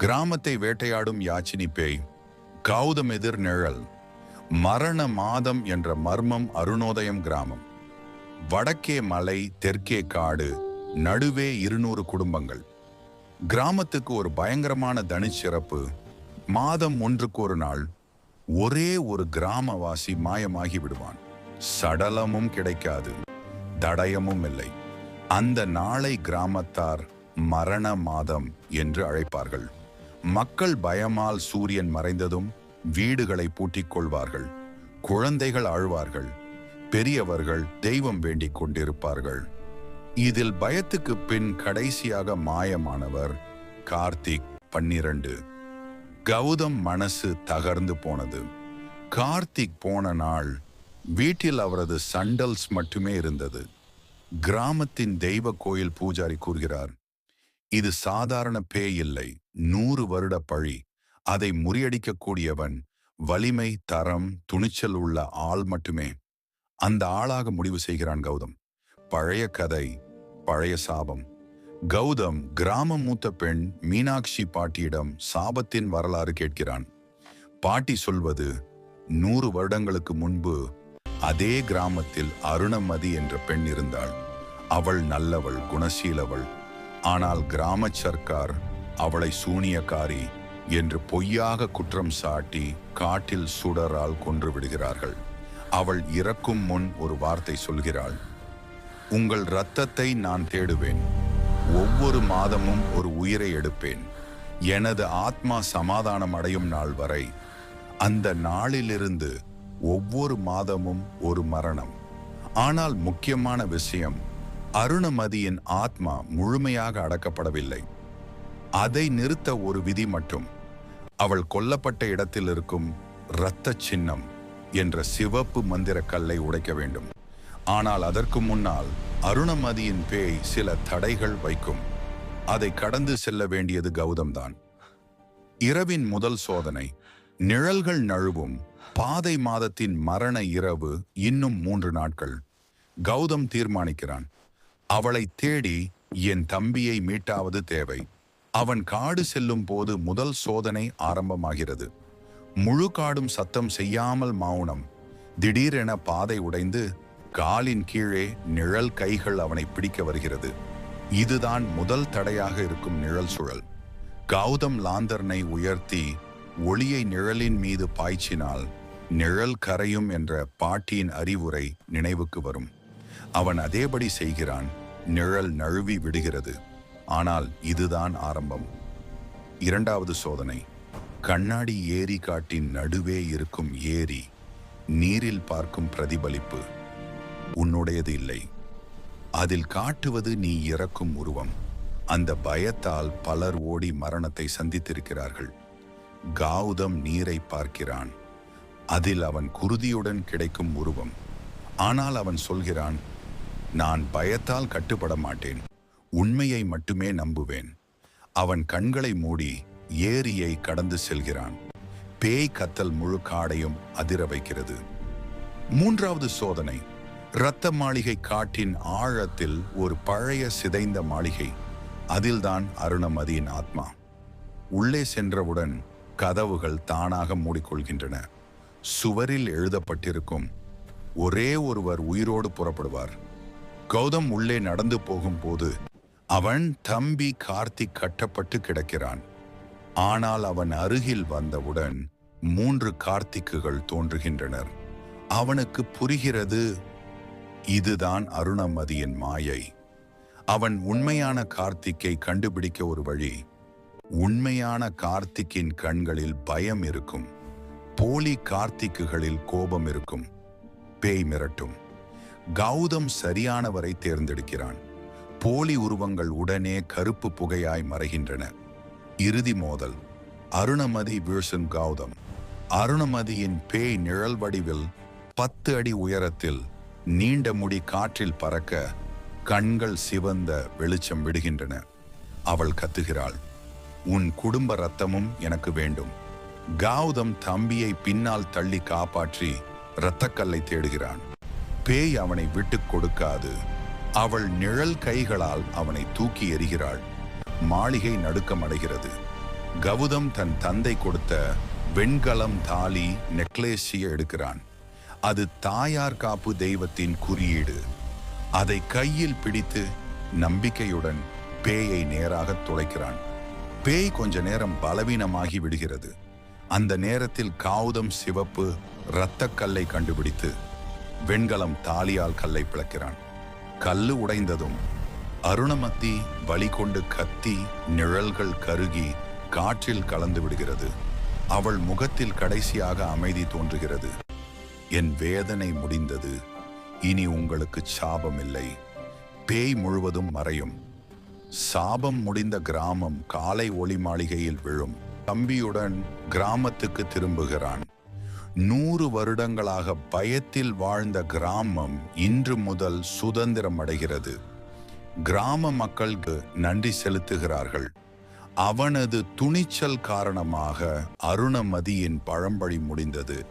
கிராமத்தை வேட்டையாடும் யாச்சினி பேய் கௌதம் எதிர் நிழல் மரண மாதம் என்ற மர்மம் அருணோதயம் கிராமம். வடக்கே மலை தெற்கே காடு நடுவே இருநூறு குடும்பங்கள். கிராமத்துக்கு ஒரு பயங்கரமான தனிச்சிறப்பு மாதம் ஒன்றுக்கு ஒரு நாள் ஒரே ஒரு கிராமவாசி மாயமாகி விடுவான். சடலமும் கிடைக்காது தடயமும் இல்லை. அந்த நாளை கிராமத்தார் மரண மாதம் என்று அழைப்பார்கள். மக்கள் பயமால் சூரியன் மறைந்ததும் வீடுகளை பூட்டிக் கொள்வார்கள் குழந்தைகள் அழுவார்கள் பெரியவர்கள் தெய்வம் வேண்டிக் கொண்டிருப்பார்கள். இதில் பயத்துக்கு பின் கடைசியாக மாயமானவர் கார்த்திக் பன்னிரண்டு. கௌதம் மனசு தகர்ந்து போனது. கார்த்திக் போன நாள் வீட்டில் அவரது சண்டல்ஸ் மட்டுமே இருந்தது. கிராமத்தின் தெய்வ கோயில் பூஜாரி கூறுகிறார் இது சாதாரண பேய் இல்லை. நூறு வருட பழி. அதை முறியடிக்கக்கூடியவன் வலிமை தரம் துணிச்சல் உள்ள ஆள் மட்டுமே. அந்த ஆளாக முடிவு செய்கிறான் கௌதம். பழைய கதை பழைய சாபம். கௌதம் கிராம மூத்த பெண் மீனாட்சி பாட்டியிடம் சாபத்தின் வரலாறு கேட்கிறான். பாட்டி சொல்வது நூறு வருடங்களுக்கு முன்பு அதே கிராமத்தில் அருணமதி என்ற பெண் இருந்தாள். அவள் நல்லவள் குணசீலவள். ஆனால் கிராம சர்க்கார் அவளை சூனியக்காரி என்று பொய்யாக குற்றம் சாட்டி காட்டில் சுடரால் கொன்று விடுகிறார்கள். அவள் இறக்கும் முன் ஒரு வார்த்தை சொல்கிறாள். உங்கள் இரத்தத்தை நான் தேடுவேன். ஒவ்வொரு மாதமும் ஒரு உயிரை எடுப்பேன். எனது ஆத்மா சமாதானம் அடையும் நாள் வரை அந்த நாளிலிருந்து ஒவ்வொரு மாதமும் ஒரு மரணம். ஆனால் முக்கியமான விஷயம் அருணமதியின் ஆத்மா முழுமையாக அடக்கப்படவில்லை. அதை நிறுத்த ஒரு விதி மட்டும். அவள் கொல்லப்பட்ட இடத்தில் இருக்கும் இரத்த சின்னம் என்ற சிவப்பு மந்திர கல்லை உடைக்க வேண்டும். ஆனால் அதற்கு முன்னால் அருணமதியின் பேய் சில தடைகள் வைக்கும். அதை கடந்து செல்ல வேண்டியது கௌதம்தான். இரவின் முதல் சோதனை நிழல்கள் நழுவும் பாதை மாதத்தின் மரண இரவு இன்னும் மூன்று நாட்கள். கௌதம் தீர்மானிக்கிறான் அவளை தேடி என் தம்பியை மீட்டாவது தேவை. அவன் காடு செல்லும் போது முதல் சோதனை ஆரம்பமாகிறது. முழு காடும் சத்தம் செய்யாமல் மௌனம். திடீரென பாதை உடைந்து காலின் கீழே நிழல் கைகள் அவனை பிடிக்க வருகிறது. இதுதான் முதல் தடையாக இருக்கும் நிழல் சுழல். கௌதம் லாந்தர்னை உயர்த்தி ஒளியை நிழலின் மீது பாய்ச்சினால் நிழல் கரையும் என்ற பாட்டியின் அறிவுரை நினைவுக்கு வரும். அவன் அதேபடி செய்கிறான். நிழல் நழுவி விடுகிறது. ஆனால் இதுதான் ஆரம்பம். இரண்டாவது சோதனை கண்ணாடி ஏரி காட்டின் நடுவே இருக்கும் ஏரி நீரில் பார்க்கும் பிரதிபலிப்பு. உன்னுடையது இல்லை. அதில் காட்டுவது நீ இறக்கும் உருவம். அந்த பயத்தால் பலர் ஓடி மரணத்தை சந்தித்திருக்கிறார்கள். காவுதம் நீரை பார்க்கிறான். அதில் அவன் குருதியுடன் கிடைக்கும் உருவம். ஆனால் அவன் சொல்கிறான் நான் பயத்தால் கட்டுப்பட மாட்டேன். உண்மையை மட்டுமே நம்புவேன். அவன் கண்களை மூடி ஏரியை கடந்து செல்கிறான். பேய் கத்தல் முழு காடையும் அதிர வைக்கிறது. மூன்றாவது சோதனை. இரத்த மாளிகை காட்டின் ஆழத்தில் ஒரு பழைய சிதைந்த மாளிகை. அதில்தான் அருணமதியின் ஆத்மா. உள்ளே சென்றவுடன் கதவுகள் தானாக மூடிக்கொள்கின்றன. சுவரில் எழுதப்பட்டிருக்கும் ஒரே ஒருவர் உயிரோடு புறப்படுவார். கௌதம் உள்ளே நடந்து போகும்போது அவன் தம்பி கார்த்திக் கட்டப்பட்டு கிடக்கிறான். ஆனால் அவன் அருகில் வந்தவுடன் மூன்று கார்த்திக்குகள் தோன்றுகின்றனர். அவனுக்கு புரிகிறது இதுதான் அருணமதியின் மாயை. அவன் உண்மையான கார்த்திக்கை கண்டுபிடிக்க ஒரு வழி உண்மையான கார்த்திக்கின் கண்களில் பயம் இருக்கும் போலி கார்த்திக்குகளில் கோபம் இருக்கும். பேய் மிரட்டும். கௌதம் சரியானவரை தேர்ந்தெடுக்கிறான். போலி உருவங்கள் உடனே கருப்பு புகையாய் மறைகின்றன. இறுதி மோதல். அருணமதி வில்சன் கௌதம். அருணமதியின் பேய் நிழல் வடிவில் பத்து அடி உயரத்தில் நீண்ட முடி காற்றில் பறக்க கண்கள் சிவந்த வெளிச்சம் விடுகின்றன. அவள் கத்துகிறாள். உன் குடும்ப ரத்தமும் எனக்கு வேண்டும் கௌதம் தம்பியை பின்னால் தள்ளி காப்பாற்றி இரத்தக்கல்லை தேடுகிறான். பேய் அவனை விட்டுக் கொடுக்காது. அவள் நிழல் கைகளால் அவனை தூக்கி எறிகிறாள். மாளிகை நடுக்கமடைகிறது கவுதம் தன் தந்தை கொடுத்த வெண்கலம் தாலி நெக்லேஸிய எடுக்கிறான். அது தாயார் காப்பு தெய்வத்தின் குறியீடு. அதை கையில் பிடித்து நம்பிக்கையுடன் பேயை நேராக துளைக்கிறான் பேய் கொஞ்ச நேரம் பலவீனமாகி விடுகிறது. அந்த நேரத்தில் காவுதம் சிவப்பு இரத்தக் கல்லை கண்டுபிடித்து வெண்கலம் தாலியால் கல்லை பிளக்கிறான். கல்லு உடைந்ததும் அருணமத்தி வழி கொண்டு கத்தி நிழல்கள் கருகி காற்றில் கலந்து விடுகிறது. அவள் முகத்தில் கடைசியாக அமைதி தோன்றுகிறது. என் வேதனை முடிந்தது. இனி உங்களுக்கு சாபமில்லை. பேய் முழுவதும் மறையும். சாபம் முடிந்த கிராமம் காலை ஒளி மாளிகையில் விழும். தம்பியுடன் கிராமத்துக்கு திரும்புகிறான். நூறு வருடங்களாக பயத்தில் வாழ்ந்த கிராமம் இன்று முதல் சுதந்திரம் அடைகிறது கிராம மக்களுக்கு நன்றி செலுத்துகிறார்கள். அவனது துணிச்சல் காரணமாக அருணமதியின் பழம்பழி முடிந்தது.